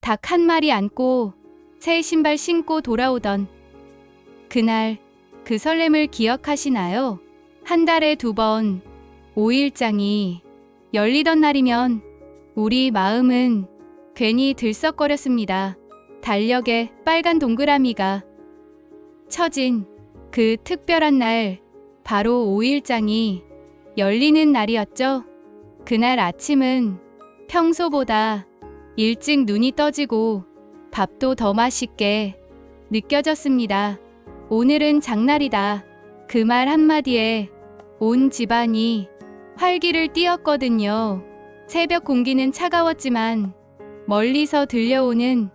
닭 한 마리 안고 새 신발 신고 돌아오던 그날 그 설렘을 기억하시나요? 한 달에 두 번 5일장이 열리던 날이면 우리 마음은 괜히 들썩거렸습니다. 달력에 빨간 동그라미가 쳐진 그 특별한 날 바로 5일장이 열리는 날이었죠. 그날 아침은 평소보다 일찍 눈이 떠지고 밥도 더 맛있게 느껴졌습니다. 오늘은 장날이다. 그 말 한마디에 온 집안이 활기를 띠었거든요. 새벽 공기는 차가웠지만 멀리서 들려오는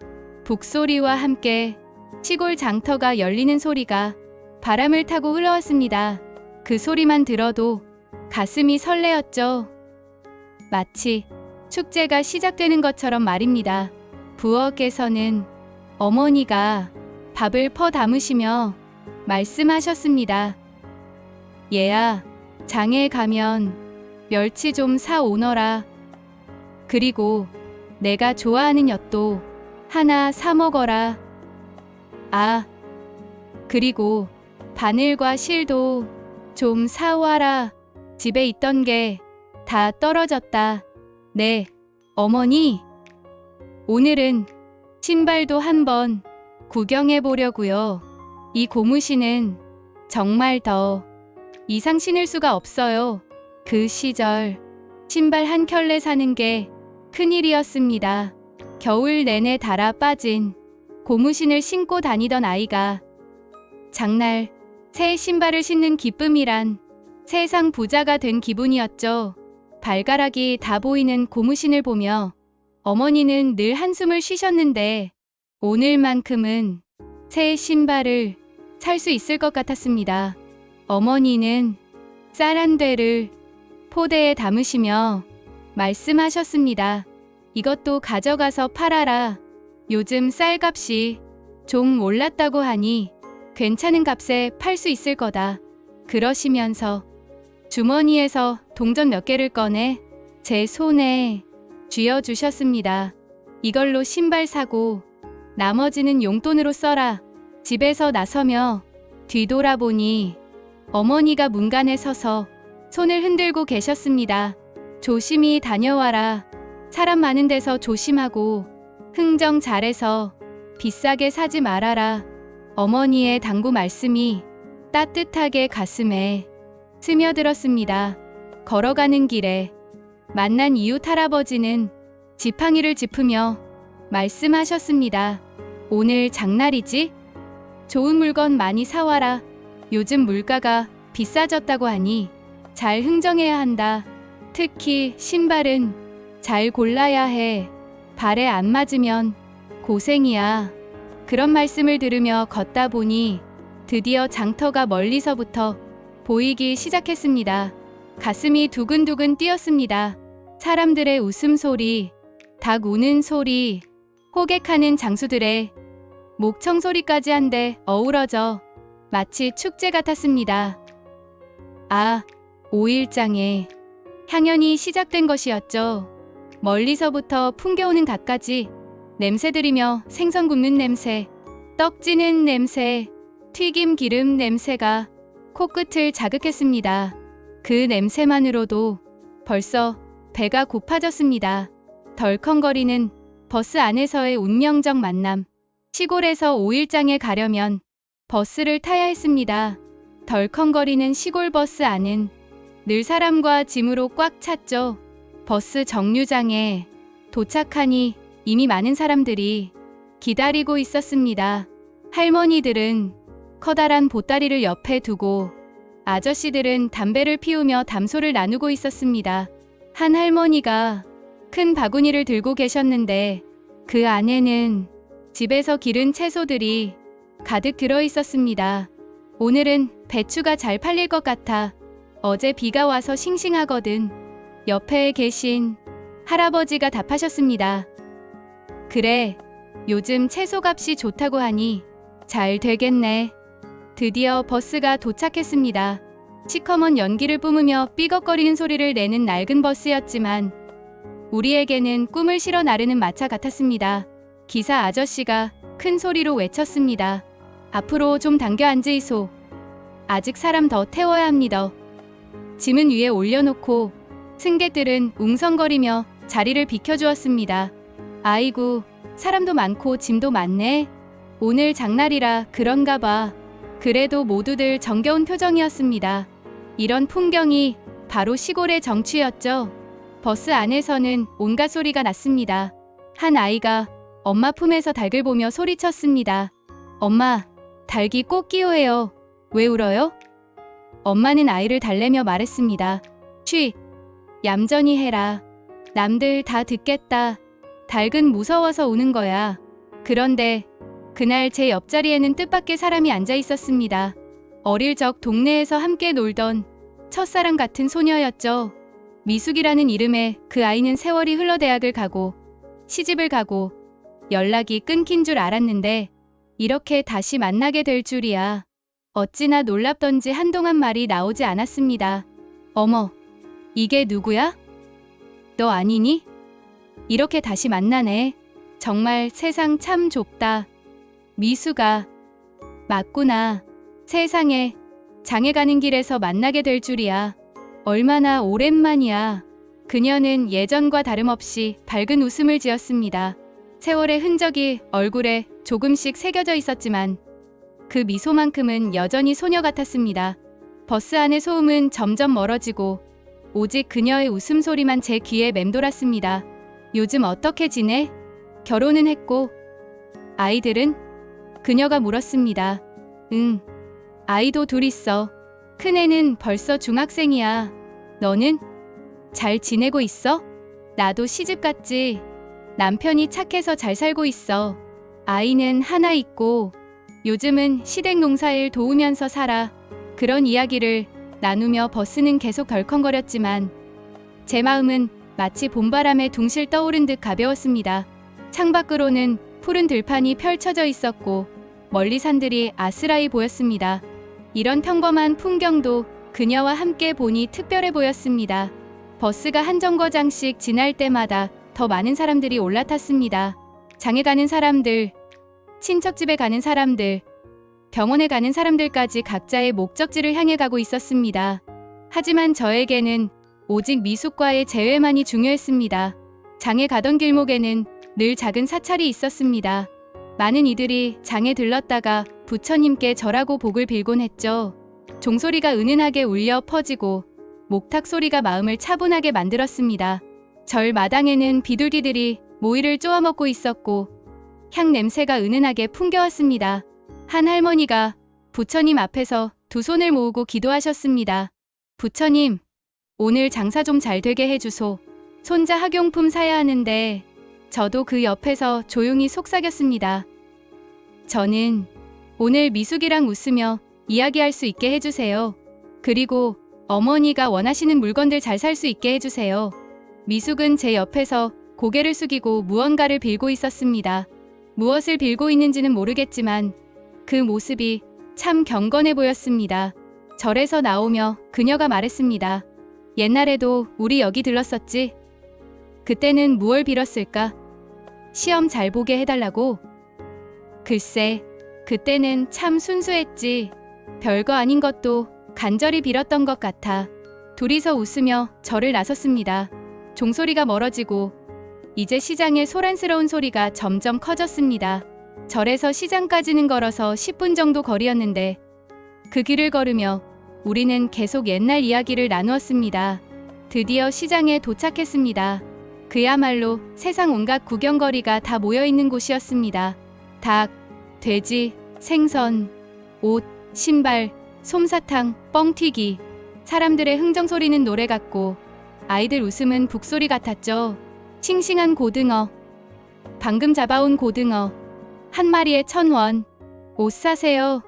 북소리와 함께 시골 장터가 열리는 소리가 바람을 타고 흘러왔습니다. 그 소리만 들어도 가슴이 설레었죠. 마치 축제가 시작되는 것처럼 말입니다. 부엌에서는 어머니가 밥을 퍼 담으시며 말씀하셨습니다. 얘야, 장에 가면 멸치 좀 사 오너라. 그리고 내가 좋아하는 엿도 하나 사 먹어라. 아, 그리고 바늘과 실도 좀 사와라. 집에 있던 게 다 떨어졌다. 네, 어머니. 오늘은 신발도 한번 구경해 보려고요. 이 고무신은 정말 더 이상 신을 수가 없어요. 그 시절 신발 한 켤레 사는 게 큰일이었습니다. 겨울 내내 달아 빠진 고무신을 신고 다니던 아이가 장날 새 신발을 신는 기쁨이란 세상 부자가 된 기분이었죠. 발가락이 다 보이는 고무신을 보며 어머니는 늘 한숨을 쉬셨는데 오늘만큼은 새 신발을 살 수 있을 것 같았습니다. 어머니는 쌀 한 대를 포대에 담으시며 말씀하셨습니다. 이것도 가져가서 팔아라. 요즘 쌀값이 좀 올랐다고 하니 괜찮은 값에 팔 수 있을 거다. 그러시면서 주머니에서 동전 몇 개를 꺼내 제 손에 쥐어 주셨습니다. 이걸로 신발 사고 나머지는 용돈으로 써라. 집에서 나서며 뒤돌아보니 어머니가 문간에 서서 손을 흔들고 계셨습니다. 조심히 다녀와라. 사람 많은 데서 조심하고 흥정 잘해서 비싸게 사지 말아라. 어머니의 당부 말씀이 따뜻하게 가슴에 스며들었습니다. 걸어가는 길에 만난 이웃 할아버지는 지팡이를 짚으며 말씀하셨습니다. 오늘 장날이지? 좋은 물건 많이 사와라. 요즘 물가가 비싸졌다고 하니 잘 흥정해야 한다. 특히 신발은 잘 골라야 해. 발에 안 맞으면 고생이야. 그런 말씀을 들으며 걷다 보니 드디어 장터가 멀리서부터 보이기 시작했습니다. 가슴이 두근두근 뛰었습니다. 사람들의 웃음소리, 닭 우는 소리, 호객하는 장수들의 목청 소리까지 한데 어우러져 마치 축제 같았습니다. 아, 5일장에 향연이 시작된 것이었죠. 멀리서부터 풍겨오는 갓까지 냄새 들이며 생선 굽는 냄새, 떡 찌는 냄새, 튀김 기름 냄새가 코끝을 자극했습니다. 그 냄새만으로도 벌써 배가 고파졌습니다. 덜컹거리는 버스 안에서의 운명적 만남. 시골에서 5일장에 가려면 버스를 타야 했습니다. 덜컹거리는 시골 버스 안은 늘 사람과 짐으로 꽉 찼죠. 버스 정류장에 도착하니 이미 많은 사람들이 기다리고 있었습니다. 할머니들은 커다란 보따리를 옆에 두고 아저씨들은 담배를 피우며 담소를 나누고 있었습니다. 한 할머니가 큰 바구니를 들고 계셨는데 그 안에는 집에서 기른 채소들이 가득 들어 있었습니다. 오늘은 배추가 잘 팔릴 것 같아 어제 비가 와서 싱싱하거든. 옆에 계신 할아버지가 답하셨습니다. 그래, 요즘 채소값이 좋다고 하니 잘 되겠네. 드디어 버스가 도착했습니다. 시커먼 연기를 뿜으며 삐걱거리는 소리를 내는 낡은 버스였지만 우리에게는 꿈을 실어 나르는 마차 같았습니다. 기사 아저씨가 큰 소리로 외쳤습니다. 앞으로 좀 당겨 앉으이소. 아직 사람 더 태워야 합니다. 짐은 위에 올려놓고 승객들은 웅성거리며 자리를 비켜주었습니다. 아이고, 사람도 많고 짐도 많네. 오늘 장날이라 그런가 봐. 그래도 모두들 정겨운 표정이었습니다. 이런 풍경이 바로 시골의 정취였죠. 버스 안에서는 온갖 소리가 났습니다. 한 아이가 엄마 품에서 닭을 보며 소리쳤습니다. 엄마, 닭이 꼭 끼워해요. 왜 울어요? 엄마는 아이를 달래며 말했습니다. 쉬, 얌전히 해라. 남들 다 듣겠다. 닭은 무서워서 우는 거야. 그런데 그날 제 옆자리에는 뜻밖의 사람이 앉아 있었습니다. 어릴 적 동네에서 함께 놀던 첫사랑 같은 소녀였죠. 미숙이라는 이름의 그 아이는 세월이 흘러 대학을 가고 시집을 가고 연락이 끊긴 줄 알았는데 이렇게 다시 만나게 될 줄이야. 어찌나 놀랍던지 한동안 말이 나오지 않았습니다. 어머, 이게 누구야? 너 아니니? 이렇게 다시 만나네. 정말 세상 참 좁다. 미수가 맞구나. 세상에 장에 가는 길에서 만나게 될 줄이야. 얼마나 오랜만이야. 그녀는 예전과 다름없이 밝은 웃음을 지었습니다. 세월의 흔적이 얼굴에 조금씩 새겨져 있었지만 그 미소만큼은 여전히 소녀 같았습니다. 버스 안의 소음은 점점 멀어지고 오직 그녀의 웃음소리만 제 귀에 맴돌았습니다. 요즘 어떻게 지내? 결혼은 했고 아이들은? 그녀가 물었습니다. 응. 아이도 둘 있어. 큰애는 벌써 중학생이야. 너는? 잘 지내고 있어? 나도 시집 갔지. 남편이 착해서 잘 살고 있어. 아이는 하나 있고 요즘은 시댁 농사일 도우면서 살아. 그런 이야기를 나누며 버스는 계속 덜컹거렸지만 제 마음은 마치 봄바람에 둥실 떠오른 듯 가벼웠습니다. 창밖으로는 푸른 들판이 펼쳐져 있었고 멀리 산들이 아스라이 보였습니다. 이런 평범한 풍경도 그녀와 함께 보니 특별해 보였습니다. 버스가 한 정거장씩 지날 때마다 더 많은 사람들이 올라탔습니다. 장에 가는 사람들, 친척집에 가는 사람들, 병원에 가는 사람들까지 각자의 목적지를 향해 가고 있었습니다. 하지만 저에게는 오직 미숙과의 재회만이 중요했습니다. 장에 가던 길목에는 늘 작은 사찰이 있었습니다. 많은 이들이 장에 들렀다가 부처님께 절하고 복을 빌곤 했죠. 종소리가 은은하게 울려 퍼지고 목탁 소리가 마음을 차분하게 만들었습니다. 절 마당에는 비둘기들이 모이를 쪼아 먹고 있었고 향 냄새가 은은하게 풍겨왔습니다. 한 할머니가 부처님 앞에서 두 손을 모으고 기도하셨습니다. 부처님, 오늘 장사 좀 잘 되게 해주소. 손자 학용품 사야 하는데 저도 그 옆에서 조용히 속삭였습니다. 저는 오늘 미숙이랑 웃으며 이야기할 수 있게 해주세요. 그리고 어머니가 원하시는 물건들 잘 살 수 있게 해주세요. 미숙은 제 옆에서 고개를 숙이고 무언가를 빌고 있었습니다. 무엇을 빌고 있는지는 모르겠지만 그 모습이 참 경건해 보였습니다. 절에서 나오며 그녀가 말했습니다. 옛날에도 우리 여기 들렀었지? 그때는 무얼 빌었을까? 시험 잘 보게 해달라고? 글쎄, 그때는 참 순수했지. 별거 아닌 것도 간절히 빌었던 것 같아. 둘이서 웃으며 절을 나섰습니다. 종소리가 멀어지고 이제 시장의 소란스러운 소리가 점점 커졌습니다. 절에서 시장까지는 걸어서 10분 정도 거리였는데 그 길을 걸으며 우리는 계속 옛날 이야기를 나누었습니다. 드디어 시장에 도착했습니다. 그야말로 세상 온갖 구경거리가 다 모여 있는 곳이었습니다. 닭, 돼지, 생선, 옷, 신발, 솜사탕, 뻥튀기. 사람들의 흥정 소리는 노래 같고 아이들 웃음은 북소리 같았죠. 싱싱한 고등어. 방금 잡아온 고등어. 한 마리에 천 원. 옷 사세요.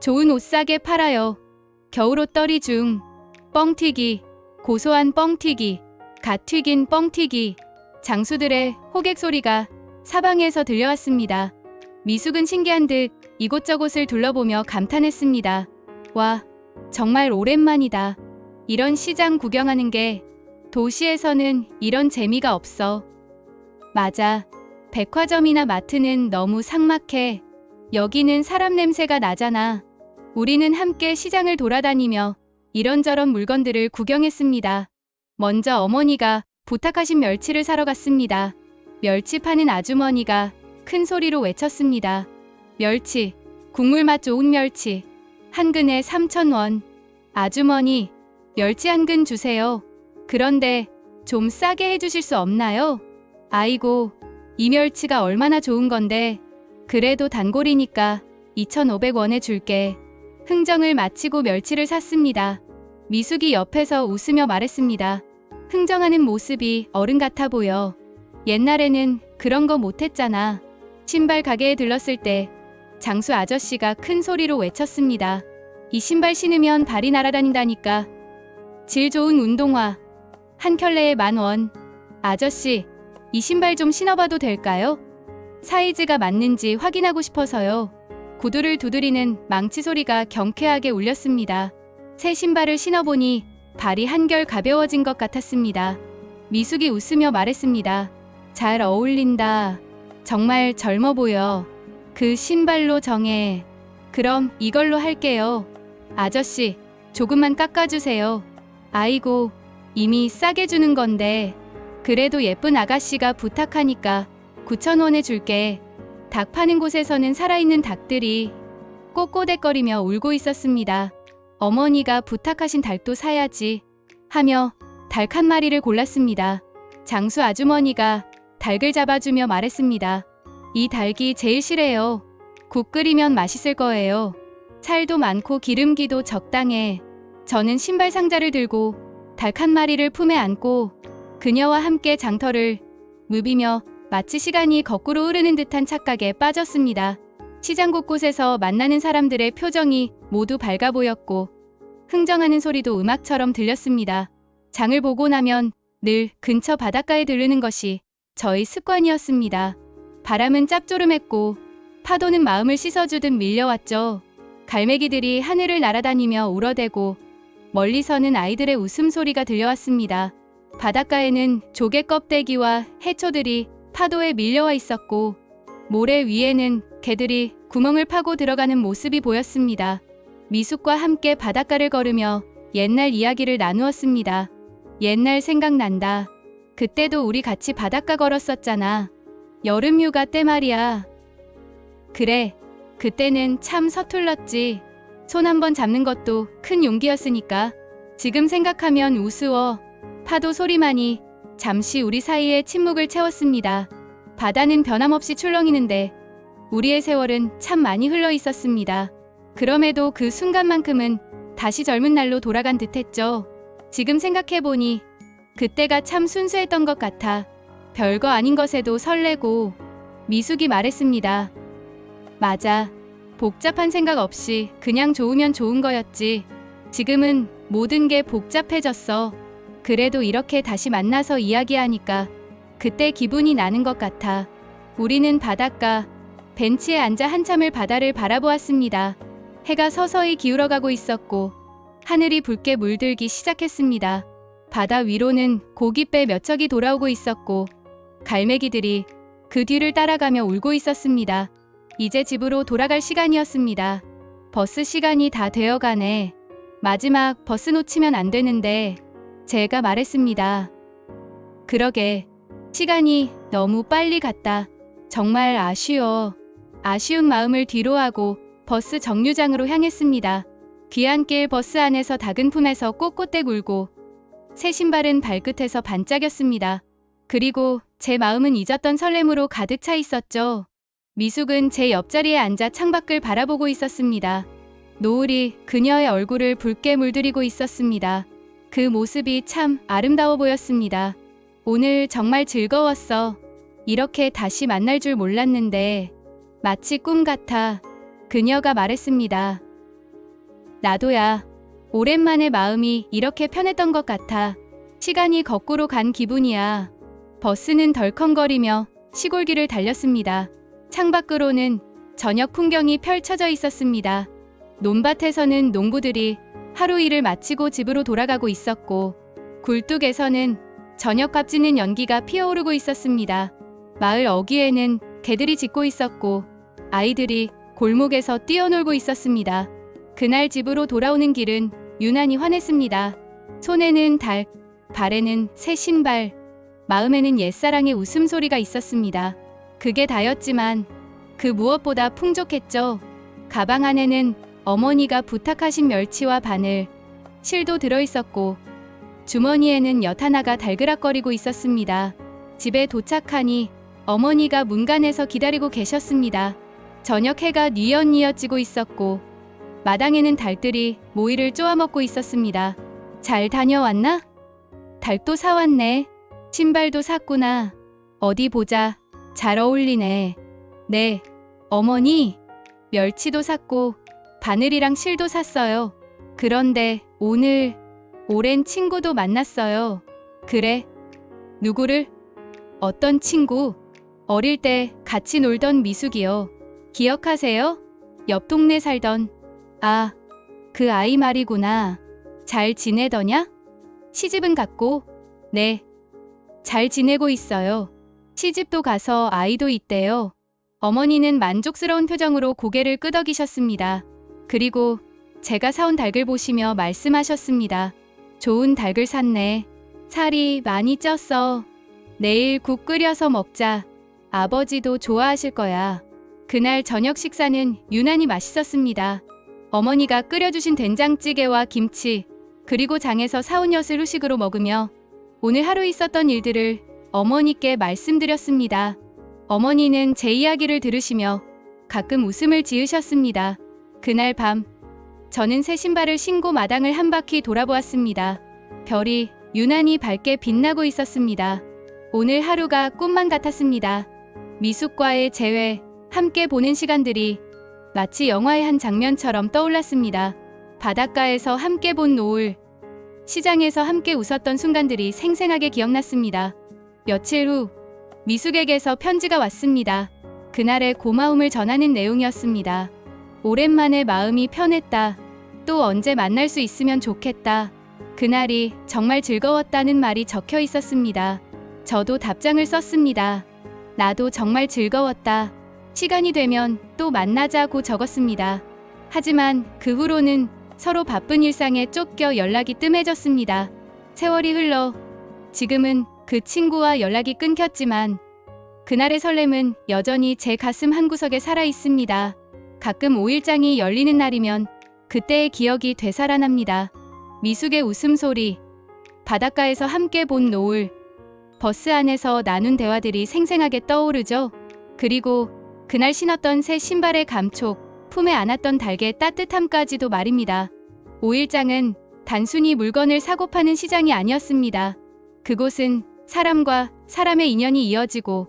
좋은 옷 싸게 팔아요. 겨울옷 떨이 중. 뻥튀기. 고소한 뻥튀기. 갓 튀긴 뻥튀기. 장수들의 호객 소리가 사방에서 들려왔습니다. 미숙은 신기한 듯 이곳저곳을 둘러보며 감탄했습니다. 와, 정말 오랜만이다. 이런 시장 구경하는 게 도시에서는 이런 재미가 없어. 맞아. 백화점이나 마트는 너무 삭막해. 여기는 사람 냄새가 나잖아. 우리는 함께 시장을 돌아다니며 이런저런 물건들을 구경했습니다. 먼저 어머니가 부탁하신 멸치를 사러 갔습니다. 멸치 파는 아주머니가 큰 소리로 외쳤습니다. 멸치, 국물 맛 좋은 멸치. 한 근에 3,000원. 아주머니, 멸치 한 근 주세요. 그런데 좀 싸게 해주실 수 없나요? 아이고, 이 멸치가 얼마나 좋은 건데. 그래도 단골이니까 2,500원에 줄게. 흥정을 마치고 멸치를 샀습니다. 미숙이 옆에서 웃으며 말했습니다. 흥정하는 모습이 어른 같아 보여. 옛날에는 그런 거 못했잖아. 신발 가게에 들렀을 때 장수 아저씨가 큰 소리로 외쳤습니다. 이 신발 신으면 발이 날아다닌다니까. 질 좋은 운동화. 한 켤레에 만 원. 아저씨, 이 신발 좀 신어봐도 될까요? 사이즈가 맞는지 확인하고 싶어서요. 구두를 두드리는 망치 소리가 경쾌하게 울렸습니다. 새 신발을 신어보니 발이 한결 가벼워진 것 같았습니다. 미숙이 웃으며 말했습니다. 잘 어울린다. 정말 젊어 보여. 그 신발로 정해. 그럼 이걸로 할게요. 아저씨, 조금만 깎아주세요. 아이고, 이미 싸게 주는 건데. 그래도 예쁜 아가씨가 부탁하니까 9,000원에 줄게. 닭 파는 곳에서는 살아있는 닭들이 꼬꼬대거리며 울고 있었습니다. 어머니가 부탁하신 닭도 사야지 하며 닭 한 마리를 골랐습니다. 장수 아주머니가 닭을 잡아주며 말했습니다. 이 닭이 제일 실해요. 국 끓이면 맛있을 거예요. 살도 많고 기름기도 적당해. 저는 신발 상자를 들고 닭 한 마리를 품에 안고 그녀와 함께 장터를 무비며 마치 시간이 거꾸로 흐르는 듯한 착각에 빠졌습니다. 시장 곳곳에서 만나는 사람들의 표정이 모두 밝아 보였고 흥정하는 소리도 음악처럼 들렸습니다. 장을 보고 나면 늘 근처 바닷가에 들르는 것이 저희 습관이었습니다. 바람은 짭조름했고 파도는 마음을 씻어주듯 밀려왔죠. 갈매기들이 하늘을 날아다니며 울어대고 멀리서는 아이들의 웃음소리가 들려왔습니다. 바닷가에는 조개 껍데기와 해초들이 파도에 밀려와 있었고 모래 위에는 개들이 구멍을 파고 들어가는 모습이 보였습니다. 미숙과 함께 바닷가를 걸으며 옛날 이야기를 나누었습니다. 옛날 생각난다. 그때도 우리 같이 바닷가 걸었었잖아. 여름 휴가 때 말이야. 그래. 그때는 참 서툴렀지. 손 한 번 잡는 것도 큰 용기였으니까. 지금 생각하면 우스워. 파도 소리만이 잠시 우리 사이에 침묵을 채웠습니다. 바다는 변함없이 출렁이는데 우리의 세월은 참 많이 흘러 있었습니다. 그럼에도 그 순간만큼은 다시 젊은 날로 돌아간 듯했죠. 지금 생각해보니 그때가 참 순수했던 것 같아 별거 아닌 것에도 설레고 미숙이 말했습니다. 맞아. 복잡한 생각 없이 그냥 좋으면 좋은 거였지. 지금은 모든 게 복잡해졌어. 그래도 이렇게 다시 만나서 이야기하니까 그때 기분이 나는 것 같아. 우리는 바닷가 벤치에 앉아 한참을 바다를 바라보았습니다. 해가 서서히 기울어가고 있었고 하늘이 붉게 물들기 시작했습니다. 바다 위로는 고깃배 몇 척이 돌아오고 있었고 갈매기들이 그 뒤를 따라가며 울고 있었습니다. 이제 집으로 돌아갈 시간이었습니다. 버스 시간이 다 되어가네. 마지막 버스 놓치면 안 되는데 제가 말했습니다. 그러게 시간이 너무 빨리 갔다. 정말 아쉬워. 아쉬운 마음을 뒤로하고 버스 정류장으로 향했습니다. 귀한길 버스 안에서 닭은 품에서 꼿꼿대 굴고 새 신발은 발끝에서 반짝였습니다. 그리고 제 마음은 잊었던 설렘으로 가득 차 있었죠. 미숙은 제 옆자리에 앉아 창밖을 바라보고 있었습니다. 노을이 그녀의 얼굴을 붉게 물들이고 있었습니다. 그 모습이 참 아름다워 보였습니다. 오늘 정말 즐거웠어. 이렇게 다시 만날 줄 몰랐는데 마치 꿈 같아. 그녀가 말했습니다. 나도야. 오랜만에 마음이 이렇게 편했던 것 같아. 시간이 거꾸로 간 기분이야. 버스는 덜컹거리며 시골길을 달렸습니다. 창밖으로는 저녁 풍경이 펼쳐져 있었습니다. 논밭에서는 농부들이 하루 일을 마치고 집으로 돌아가고 있었고 굴뚝에서는 저녁 값지는 연기가 피어오르고 있었습니다. 마을 어귀에는 개들이 짖고 있었고 아이들이 골목에서 뛰어놀고 있었습니다. 그날 집으로 돌아오는 길은 유난히 환했습니다. 손에는 달, 발에는 새 신발, 마음에는 옛사랑의 웃음소리가 있었습니다. 그게 다였지만 그 무엇보다 풍족했죠. 가방 안에는 어머니가 부탁하신 멸치와 바늘, 실도 들어있었고 주머니에는 엿 하나가 달그락거리고 있었습니다. 집에 도착하니 어머니가 문간에서 기다리고 계셨습니다. 저녁 해가 뉘엿뉘엿 지고 있었고 마당에는 닭들이 모이를 쪼아먹고 있었습니다. 잘 다녀왔나? 닭도 사왔네. 신발도 샀구나. 어디 보자. 잘 어울리네. 네. 어머니, 멸치도 샀고 바늘이랑 실도 샀어요. 그런데 오늘 오랜 친구도 만났어요. 그래? 누구를? 어떤 친구? 어릴 때 같이 놀던 미숙이요. 기억하세요? 옆 동네 살던. 아, 그 아이 말이구나. 잘 지내더냐? 시집은 갔고? 네. 잘 지내고 있어요. 시집도 가서 아이도 있대요. 어머니는 만족스러운 표정으로 고개를 끄덕이셨습니다. 그리고 제가 사온 닭을 보시며 말씀하셨습니다. 좋은 닭을 샀네. 살이 많이 쪘어. 내일 국 끓여서 먹자. 아버지도 좋아하실 거야. 그날 저녁 식사는 유난히 맛있었습니다. 어머니가 끓여주신 된장찌개와 김치, 그리고 장에서 사온 엿을 후식으로 먹으며 오늘 하루 있었던 일들을 어머니께 말씀드렸습니다. 어머니는 제 이야기를 들으시며 가끔 웃음을 지으셨습니다. 그날 밤, 저는 새 신발을 신고 마당을 한 바퀴 돌아보았습니다. 별이 유난히 밝게 빛나고 있었습니다. 오늘 하루가 꿈만 같았습니다. 미숙과의 재회, 함께 보낸 시간들이 마치 영화의 한 장면처럼 떠올랐습니다. 바닷가에서 함께 본 노을, 시장에서 함께 웃었던 순간들이 생생하게 기억났습니다. 며칠 후 미숙에게서 편지가 왔습니다. 그날의 고마움을 전하는 내용이었습니다. 오랜만에 마음이 편했다. 또 언제 만날 수 있으면 좋겠다. 그날이 정말 즐거웠다는 말이 적혀 있었습니다. 저도 답장을 썼습니다. 나도 정말 즐거웠다. 시간이 되면 또 만나자고 적었습니다. 하지만 그 후로는 서로 바쁜 일상에 쫓겨 연락이 뜸해졌습니다. 세월이 흘러 지금은 그 친구와 연락이 끊겼지만 그날의 설렘은 여전히 제 가슴 한구석에 살아 있습니다. 가끔 5일장이 열리는 날이면 그때의 기억이 되살아납니다. 미숙의 웃음소리, 바닷가에서 함께 본 노을, 버스 안에서 나눈 대화들이 생생하게 떠오르죠. 그리고 그날 신었던 새 신발의 감촉, 품에 안았던 닭의 따뜻함까지도 말입니다. 5일장은 단순히 물건을 사고 파는 시장이 아니었습니다. 그곳은 사람과 사람의 인연이 이어지고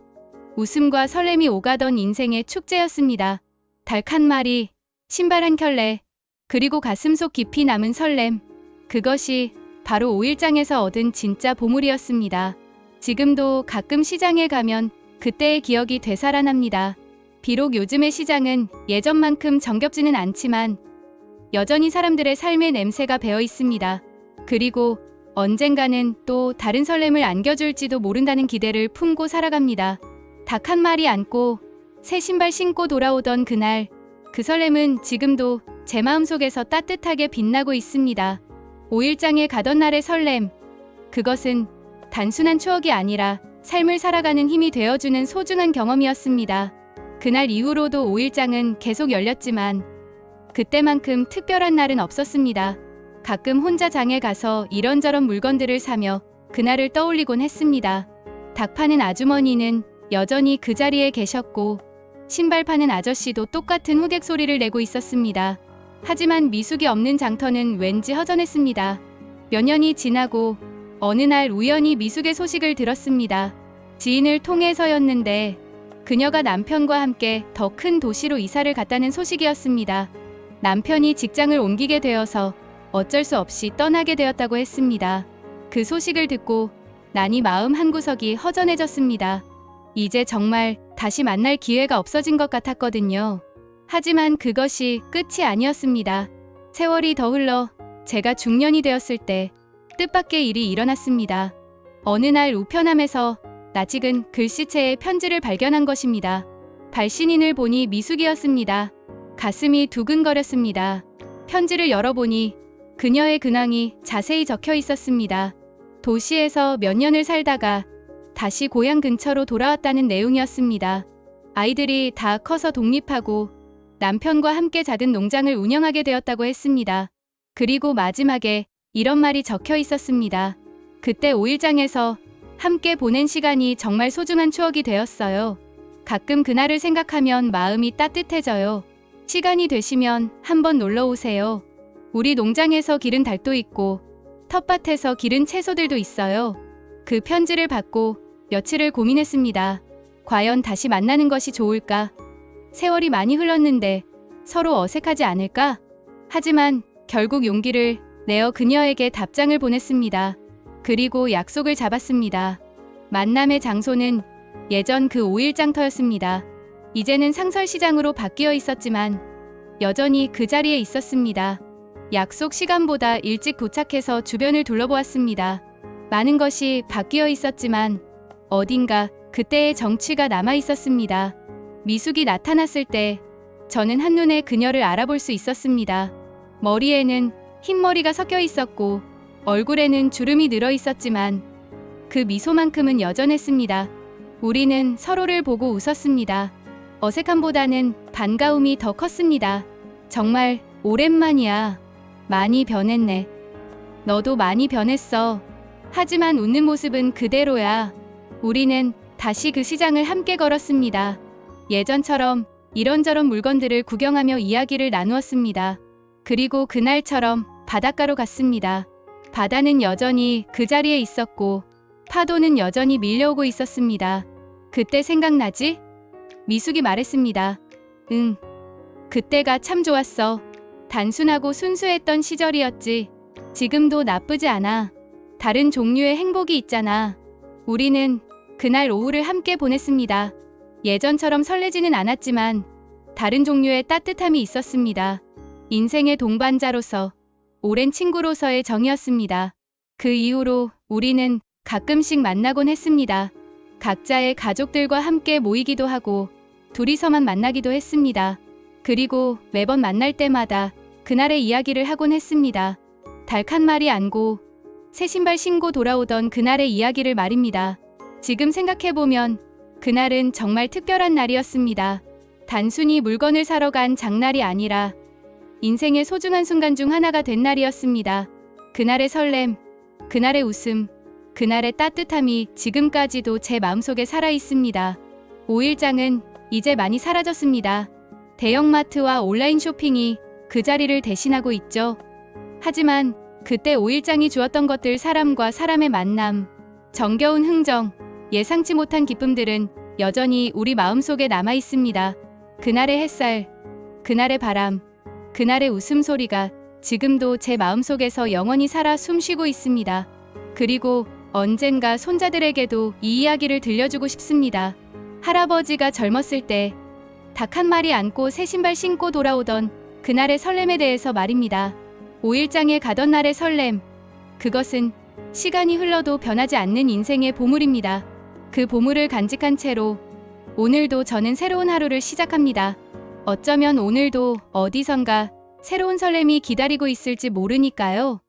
웃음과 설렘이 오가던 인생의 축제였습니다. 닭한 마리, 신발 한 켤레, 그리고 가슴 속 깊이 남은 설렘. 그것이 바로 5일장에서 얻은 진짜 보물이었습니다. 지금도 가끔 시장에 가면 그때의 기억이 되살아납니다. 비록 요즘의 시장은 예전만큼 정겹지는 않지만 여전히 사람들의 삶의 냄새가 배어 있습니다. 그리고 언젠가는 또 다른 설렘을 안겨줄지도 모른다는 기대를 품고 살아갑니다. 닭 한 마리 안고 새 신발 신고 돌아오던 그날, 그 설렘은 지금도 제 마음속에서 따뜻하게 빛나고 있습니다. 5일장에 가던 날의 설렘, 그것은 단순한 추억이 아니라 삶을 살아가는 힘이 되어주는 소중한 경험이었습니다. 그날 이후로도 5일장은 계속 열렸지만 그때만큼 특별한 날은 없었습니다. 가끔 혼자 장에 가서 이런저런 물건들을 사며 그날을 떠올리곤 했습니다. 닭 파는 아주머니는 여전히 그 자리에 계셨고 신발 파는 아저씨도 똑같은 호객 소리를 내고 있었습니다. 하지만 미숙이 없는 장터는 왠지 허전했습니다. 몇 년이 지나고 어느 날 우연히 미숙의 소식을 들었습니다. 지인을 통해서였는데 그녀가 남편과 함께 더 큰 도시로 이사를 갔다는 소식이었습니다. 남편이 직장을 옮기게 되어서 어쩔 수 없이 떠나게 되었다고 했습니다. 그 소식을 듣고 난이 마음 한구석이 허전해졌습니다. 이제 정말 다시 만날 기회가 없어진 것 같았거든요. 하지만 그것이 끝이 아니었습니다. 세월이 더 흘러 제가 중년이 되었을 때 뜻밖의 일이 일어났습니다. 어느 날 우편함에서 낯익은 글씨체의 편지를 발견한 것입니다. 발신인을 보니 미숙이었습니다. 가슴이 두근거렸습니다. 편지를 열어보니 그녀의 근황이 자세히 적혀 있었습니다. 도시에서 몇 년을 살다가 다시 고향 근처로 돌아왔다는 내용이었습니다. 아이들이 다 커서 독립하고 남편과 함께 작은 농장을 운영하게 되었다고 했습니다. 그리고 마지막에 이런 말이 적혀 있었습니다. 그때 5일장에서 함께 보낸 시간이 정말 소중한 추억이 되었어요. 가끔 그날을 생각하면 마음이 따뜻해져요. 시간이 되시면 한번 놀러 오세요. 우리 농장에서 기른 닭도 있고 텃밭에서 기른 채소들도 있어요. 그 편지를 받고 며칠을 고민했습니다. 과연 다시 만나는 것이 좋을까? 세월이 많이 흘렀는데 서로 어색하지 않을까? 하지만 결국 용기를 내어 그녀에게 답장을 보냈습니다. 그리고 약속을 잡았습니다. 만남의 장소는 예전 그 5일장터였습니다. 이제는 상설시장으로 바뀌어 있었지만 여전히 그 자리에 있었습니다. 약속 시간보다 일찍 도착해서 주변을 둘러보았습니다. 많은 것이 바뀌어 있었지만 어딘가 그때의 정취가 남아 있었습니다. 미숙이 나타났을 때 저는 한눈에 그녀를 알아볼 수 있었습니다. 머리에는 흰머리가 섞여 있었고 얼굴에는 주름이 늘어 있었지만 그 미소만큼은 여전했습니다. 우리는 서로를 보고 웃었습니다. 어색함보다는 반가움이 더 컸습니다. 정말 오랜만이야. 많이 변했네. 너도 많이 변했어. 하지만 웃는 모습은 그대로야. 우리는 다시 그 시장을 함께 걸었습니다. 예전처럼 이런저런 물건들을 구경하며 이야기를 나누었습니다. 그리고 그날처럼 바닷가로 갔습니다. 바다는 여전히 그 자리에 있었고 파도는 여전히 밀려오고 있었습니다. 그때 생각나지? 미숙이 말했습니다. 응. 그때가 참 좋았어. 단순하고 순수했던 시절이었지. 지금도 나쁘지 않아. 다른 종류의 행복이 있잖아. 우리는 그날 오후를 함께 보냈습니다. 예전처럼 설레지는 않았지만 다른 종류의 따뜻함이 있었습니다. 인생의 동반자로서 오랜 친구로서의 정이었습니다. 그 이후로 우리는 가끔씩 만나곤 했습니다. 각자의 가족들과 함께 모이기도 하고 둘이서만 만나기도 했습니다. 그리고 매번 만날 때마다 그날의 이야기를 하곤 했습니다. 닭한 마리 안고 새 신발 신고 돌아오던 그날의 이야기를 말입니다. 지금 생각해보면 그날은 정말 특별한 날이었습니다. 단순히 물건을 사러 간 장날이 아니라 인생의 소중한 순간 중 하나가 된 날이었습니다. 그날의 설렘, 그날의 웃음, 그날의 따뜻함이 지금까지도 제 마음속에 살아 있습니다. 5일장은 이제 많이 사라졌습니다. 대형마트와 온라인 쇼핑이 그 자리를 대신하고 있죠. 하지만 그때 5일장이 주었던 것들 사람과 사람의 만남, 정겨운 흥정, 예상치 못한 기쁨들은 여전히 우리 마음속에 남아 있습니다. 그날의 햇살, 그날의 바람, 그날의 웃음소리가 지금도 제 마음속에서 영원히 살아 숨쉬고 있습니다. 그리고 언젠가 손자들에게도 이 이야기를 들려주고 싶습니다. 할아버지가 젊었을 때 닭 한 마리 안고 새 신발 신고 돌아오던 그날의 설렘에 대해서 말입니다. 5일장에 가던 날의 설렘. 그것은 시간이 흘러도 변하지 않는 인생의 보물입니다. 그 보물을 간직한 채로 오늘도 저는 새로운 하루를 시작합니다. 어쩌면 오늘도 어디선가 새로운 설렘이 기다리고 있을지 모르니까요.